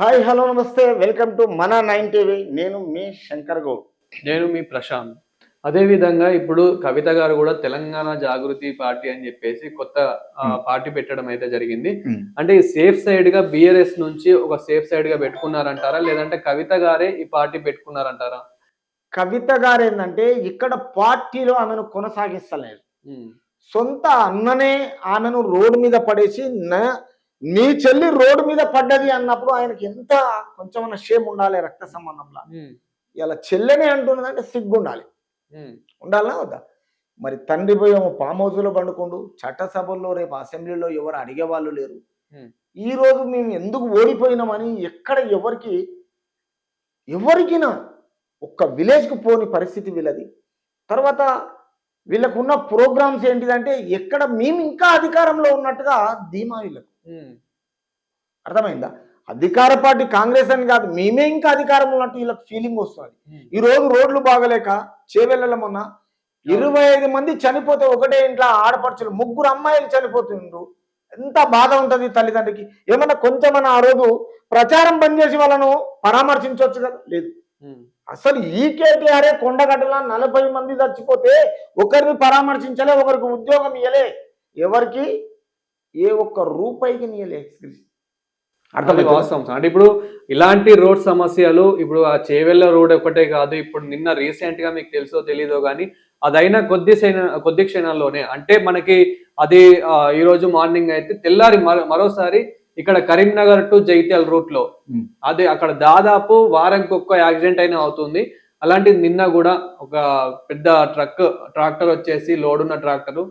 Hi hello నమస్తే. Welcome to మన nine TV. నేను మీ శంకర్ గౌడ్. నేను మీ ప్రశాంత్. అదే విధంగా ఇప్పుడు కవిత గారు కూడా తెలంగాణ జాగృతి పార్టీ అని చెప్పేసి కొత్త. పార్టీ పెట్టడం అయితే జరిగింది. అంటే ఈ సేఫ్ సైడ్గా బిఆర్ఎస్ నుంచి ఒక సేఫ్ సైడ్గా పెట్టుకున్నారంటారా? లేదంటే కవిత గారే ఈ పార్టీ పెట్టుకున్నారంటారా? కవిత గారు ఏంటంటే ఇక్కడ పార్టీలో ఆమెను కొనసాగిస్తలేదు. సొంత అన్ననే ఆమెను రోడ్డు మీద పడేసి నా- నీ చెల్లి రోడ్డు మీద పడ్డది అన్నప్పుడు ఆయనకి ఎంత కొంచెం షేమ్ ఉండాలి రక్త సంబంధంలో. ఇలా చెల్లెనే అంటున్నదంటే సిగ్గు ఉండాలి ఉండాలా వద్దా? మరి తండ్రి పోయి ఏమో ఫామ్ హౌస్లో పండుకోండు చట్టసభల్లో రేపు అసెంబ్లీలో ఎవరు అడిగే వాళ్ళు లేరు. ఈ రోజు మేము ఎందుకు ఓడిపోయినామని ఎక్కడ ఎవరికి ఎవరికినా ఒక్క విలేజ్కి పోని పరిస్థితి వీళ్ళది. తర్వాత వీళ్ళకున్న ప్రోగ్రామ్స్ ఏంటిదంటే ఎక్కడ మేము ఇంకా అధికారంలో ఉన్నట్టుగా ధీమా వీళ్ళకు. అర్థమైందా? అధికార పార్టీ కాంగ్రెస్ అని కాదు మేమే ఇంకా అధికారంలో ఉన్నట్టు వీళ్ళకి ఫీలింగ్ వస్తుంది. ఈ రోజు రోడ్లు బాగలేక చేవెళ్ళల మొన్న ఇరవై ఐదు మంది చనిపోతే ఒకటే ఇంట్లో ఆడపడుచులు ముగ్గురు అమ్మాయిలు చనిపోతుండ్రు. ఎంత బాధ ఉంటది తల్లిదండ్రికి? ఏమన్నా కొంచెమన్నా ఆ రోజు ప్రచారం బంద్ చేసి వాళ్ళను పరామర్శించవచ్చు కదా? లేదు. అసలు ఈ కేటీఆర్ఏ కొండగడ్డల నలభై మంది చచ్చిపోతే ఒకరిని పరామర్శించలే ఒకరికి ఉద్యోగం ఇయ్యలే. ఎవరికి? ఏ ఒక్క రూపాయికి నీయలే అర్థమైంది? వాస్తవం సార్. అంటే ఇప్పుడు ఇలాంటి రోడ్ సమస్యలు ఇప్పుడు ఆ చేవెళ్ళ రోడ్ ఒకటే కాదు ఇప్పుడు నిన్న రీసెంట్గా మీకు తెలుసో తెలీదో కానీ అదైనా కొద్ది క్షణ కొద్ది క్షణాల్లోనే. అంటే మనకి అది ఈ రోజు మార్నింగ్ అయితే తెల్లారి మరో- మరోసారి ఇక్కడ కరీంనగర్ టు జైత్యాల రూట్లో. అది అక్కడ దాదాపు వారానికి ఒక్క యాక్సిడెంట్ అయినా అవుతుంది. అలాంటిది నిన్న కూడా ఒక పెద్ద ట్రక్ ట్రాక్టర్ వచ్చేసి లోడ్ ఉన్న ట్రాక్టర్.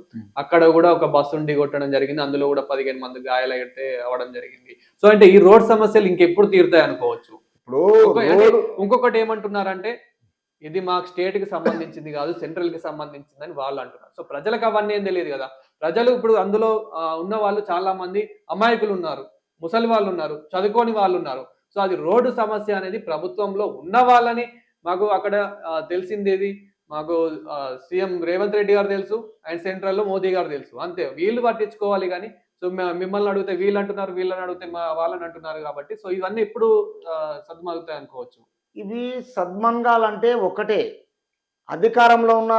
అక్కడ కూడా ఒక బస్సు ఢీ కొట్టడం జరిగింది. అందులో కూడా పదిహేను మంది గాయాలైతే అవడం జరిగింది. సో అంటే ఈ రోడ్ సమస్యలు ఇంకెప్పుడు తీరుతాయి అనుకోవచ్చు. ఇప్పుడు ఇంకొకటి ఏమంటున్నారంటే ఇది మాకు స్టేట్కి సంబంధించింది కాదు సెంట్రల్కి సంబంధించింది అని వాళ్ళు అంటున్నారు. సో ప్రజలకు అవన్నీ ఏం తెలియదు కదా. ప్రజలు ఇప్పుడు అందులో ఉన్న వాళ్ళు చాలా మంది అమాయకులు ఉన్నారు. ముసలి వాళ్ళు ఉన్నారు చదువుకోని వాళ్ళు ఉన్నారు సో అది రోడ్డు సమస్య అనేది ప్రభుత్వంలో ఉన్న వాళ్ళని మాకు అక్కడ తెలిసిందేది మాకు సీఎం రేవంత్ రెడ్డి గారు తెలుసు అండ్ సెంట్రల్లో మోదీ గారు తెలుసు. అంతే వీళ్ళు పట్టించుకోవాలి కానీ సో మిమ్మల్ని అడిగితే వీళ్ళు అంటున్నారు వీళ్ళని అడిగితే మా వాళ్ళని అంటున్నారు కాబట్టి సో ఇవన్నీ ఎప్పుడు ఆ, అనుకోవచ్చు. ఇవి సద్మంగాలంటే ఒకటే. అధికారంలో ఉన్న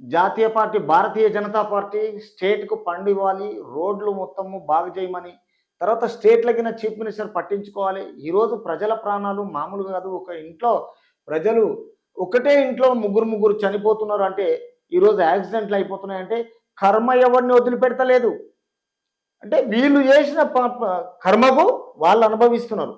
జాతీయ పార్టీ భారతీయ జనతా పార్టీ స్టేట్కు పండు ఇవ్వాలి రోడ్లు మొత్తము బాగు చేయమని తర్వాత స్టేట్లకిన చీఫ్ మినిస్టర్ పట్టించుకోవాలి. ఈరోజు ప్రజల ప్రాణాలు మామూలు కాదు. ఒక ఇంట్లో ప్రజలు ఒకటే ఇంట్లో ముగ్గురు ముగ్గురు చనిపోతున్నారు అంటే ఈరోజు యాక్సిడెంట్లు అయిపోతున్నాయంటే కర్మ ఎవరిని వదిలిపెడతలేదు. అంటే వీళ్ళు చేసిన కర్మకు వాళ్ళు అనుభవిస్తున్నారు.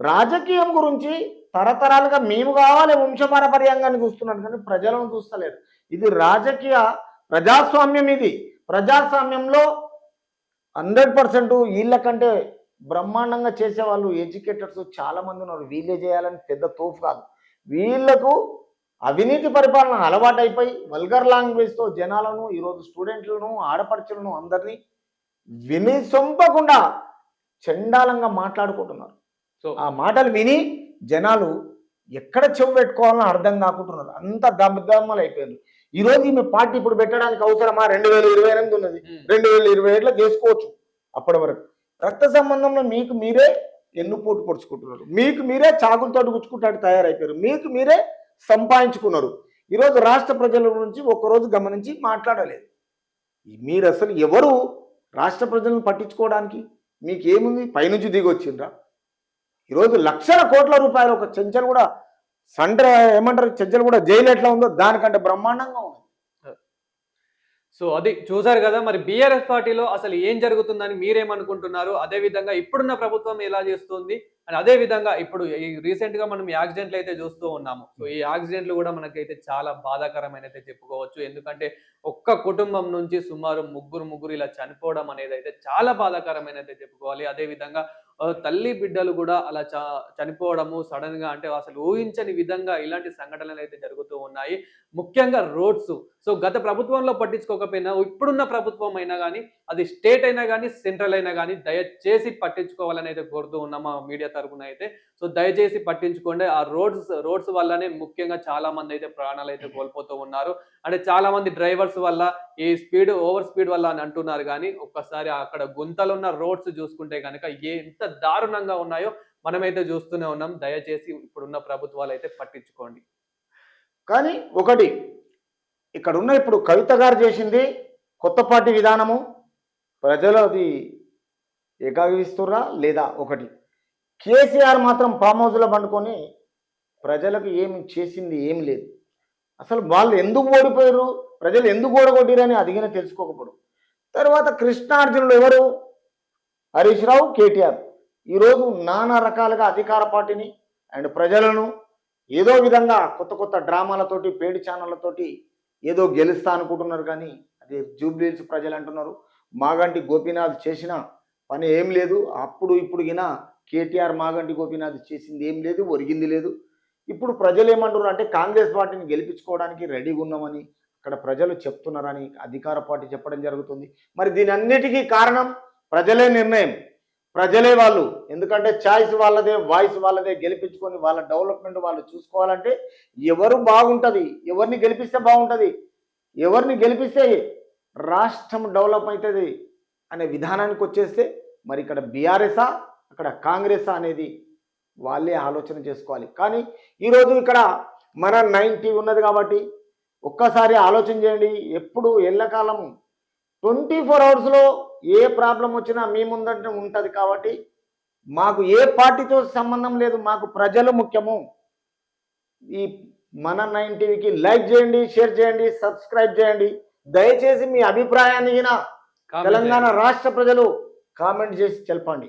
రాజకీయం గురించి తరతరాలుగా మేము కావాలి వంశపారపర్యంగాన్ని చూస్తున్నాడు కానీ ప్రజలను చూస్తలేరు ఇది రాజకీయ ప్రజాస్వామ్యం ఇది. ప్రజాస్వామ్యంలో హండ్రెడ్ పర్సెంట్ వీళ్ళకంటే బ్రహ్మాండంగా చేసేవాళ్ళు ఎడ్యుకేటర్స్ చాలా మంది ఉన్నారు. వీళ్ళే చేయాలని పెద్ద తోపు కాదు. వీళ్ళకు అవినీతి పరిపాలన అలవాటైపోయి వల్గర్ లాంగ్వేజ్తో జనాలను ఈరోజు స్టూడెంట్లను ఆడపడుచులను అందరినీ విని సొంపకుండా చండాలంగా మాట్లాడుకుంటున్నారు. సో ఆ మాటలు విని జనాలు ఎక్కడ చెవు పెట్టుకోవాలని అర్థం కాకుంటున్నారు. అంత దమ్మదమ్మలు అయిపోయారు ఈ రోజు ఈమె పార్టీ ఇప్పుడు పెట్టడానికి అవసరమా? రెండు వేల ఇరవై ఎనిమిది ఉన్నది. రెండు వేల ఇరవై ఏడులో చేసుకోవచ్చు అప్పటి వరకు. రక్త సంబంధంలో మీకు మీరే ఎన్నుపోటు పొడుచుకుంటున్నారు. మీకు మీరే చాకులతోటి గుచ్చుకుంటాడు తయారైపోయారు. మీకు మీరే సంపాదించుకున్నారు. ఈరోజు రాష్ట్ర ప్రజల గురించి ఒక్కరోజు గమనించి మాట్లాడలేదు. మీరు అసలు ఎవరు రాష్ట్ర ప్రజలను పట్టించుకోవడానికి? మీకు ఏముంది పైనుంచి దిగి వచ్చిండ్రా ఈరోజు లక్షల కోట్ల రూపాయలు ఒక చెంచలు కూడా సండ్ర ఏమంటారు? చర్చలు కూడా జైలు ఎట్లా ఉందో దానికంటే బ్రహ్మాండంగా ఉంది. సో అది చూసారు కదా మరి బీఆర్ఎస్ పార్టీలో అసలు ఏం జరుగుతుందని మీరేమనుకుంటున్నారు? అదే విధంగా ఇప్పుడున్న ప్రభుత్వం ఎలా చేస్తుంది? అని అదే విధంగా ఇప్పుడు ఈ రీసెంట్గా మనం యాక్సిడెంట్లు అయితే చూస్తూ ఉన్నాము. సో ఈ యాక్సిడెంట్లు కూడా మనకైతే చాలా బాధాకరమైన అయితే చెప్పుకోవచ్చు. ఎందుకంటే ఒక్క కుటుంబం నుంచి సుమారు ముగ్గురు ముగ్గురు ఇలా చనిపోవడం అనేది అయితే చాలా బాధాకరమైన అయితే చెప్పుకోవాలి. అదే విధంగా తల్లి బిడ్డలు కూడా అలా చ చనిపోవడము సడన్గా అంటే అసలు ఊహించని విధంగా ఇలాంటి సంఘటనలు అయితే జరుగుతూ ఉన్నాయి. ముఖ్యంగా రోడ్స్. సో గత ప్రభుత్వంలో పట్టించుకోకపోయినా ఇప్పుడున్న ప్రభుత్వం అయినా కానీ అది స్టేట్ అయినా కానీ సెంట్రల్ అయినా కానీ దయచేసి పట్టించుకోవాలని అయితే కోరుతూ ఉన్నాం మా మీడియా తరఫున అయితే. సో దయచేసి పట్టించుకోండి. ఆ రోడ్స్ రోడ్స్ వల్లనే ముఖ్యంగా చాలా మంది అయితే ప్రాణాలు అయితే కోల్పోతూ ఉన్నారు. అంటే చాలా మంది డ్రైవర్స్ వల్ల ఈ స్పీడ్ ఓవర్ స్పీడ్ వల్ల అని అంటున్నారు కానీ ఒక్కసారి అక్కడ గుంతలు ఉన్న రోడ్స్ చూసుకుంటే కనుక ఎంత దారుణంగా ఉన్నాయో మనమైతే చూస్తూనే ఉన్నాం. దయచేసి ఇప్పుడున్న ప్రభుత్వాలు అయితే పట్టించుకోండి. కానీ ఒకటి ఇక్కడ ఉన్న ఇప్పుడు కవిత గారు చేసింది కొత్త పార్టీ విధానము ప్రజలు అది ఏకాగిస్తుర్రా లేదా ఒకటి. కేసీఆర్ మాత్రం ఫామ్ హౌస్లో పండుకొని ప్రజలకు ఏమి చేసింది ఏమి లేదు. అసలు వాళ్ళు ఎందుకు ఓడిపోయారు ప్రజలు ఎందుకు ఓడగొట్టిరని అడిగిన తెలుసుకోకపోవడం. తర్వాత కృష్ణార్జునులు ఎవరు? హరీష్ రావు కేటీఆర్. ఈరోజు నానా రకాలుగా అధికార పార్టీని అండ్ ప్రజలను ఏదో విధంగా కొత్త కొత్త డ్రామాలతోటి పేడి ఛానళ్ళతోటి ఏదో గెలుస్తా అనుకుంటున్నారు కానీ అది జూబ్లీహిల్స్ ప్రజలు అంటున్నారు మాగంటి గోపీనాథ్ చేసిన పని ఏం లేదు అప్పుడు ఇప్పుడు గిన కేటీఆర్ మాగంటి గోపీనాథ్ చేసింది ఏం లేదు ఒరిగింది లేదు. ఇప్పుడు ప్రజలు ఏమంటున్నారు అంటే కాంగ్రెస్ పార్టీని గెలిపించుకోవడానికి రెడీగా ఉన్నామని అక్కడ ప్రజలు చెప్తున్నారని అధికార పార్టీ చెప్పడం జరుగుతుంది. మరి దీని అన్నిటికీ కారణం ప్రజలే నిర్ణయం. ప్రజలే వాళ్ళు. ఎందుకంటే చాయిస్ వాళ్ళదే వాయిస్ వాళ్ళదే గెలిపించుకొని వాళ్ళ డెవలప్మెంట్ వాళ్ళు చూసుకోవాలంటే ఎవరు బాగుంటుంది? ఎవరిని గెలిపిస్తే బాగుంటుంది? ఎవరిని గెలిపిస్తే రాష్ట్రం డెవలప్ అవుతుంది అనే విధానానికి వచ్చేస్తే మరి ఇక్కడ బీఆర్ఎస్ఆ అక్కడ కాంగ్రెసా అనేది వాళ్ళే ఆలోచన చేసుకోవాలి. కానీ ఈరోజు ఇక్కడ మన నైంటీ ఉన్నది కాబట్టి ఒక్కసారి ఆలోచన చేయండి. ఎప్పుడు ఎల్లకాలం ట్వంటీ ఫోర్ అవర్స్లో ఏ ప్రాబ్లం వచ్చినా మీ ముందంటే ఉంటుంది కాబట్టి మాకు ఏ పార్టీతో సంబంధం లేదు మాకు ప్రజలు ముఖ్యము. ఈ మన నైన్ టీవీకి లైక్ చేయండి షేర్ చేయండి సబ్స్క్రైబ్ చేయండి. దయచేసి మీ అభిప్రాయాన్ని తెలంగాణ. రాష్ట్ర ప్రజలు కామెంట్ చేసి తెలపండి.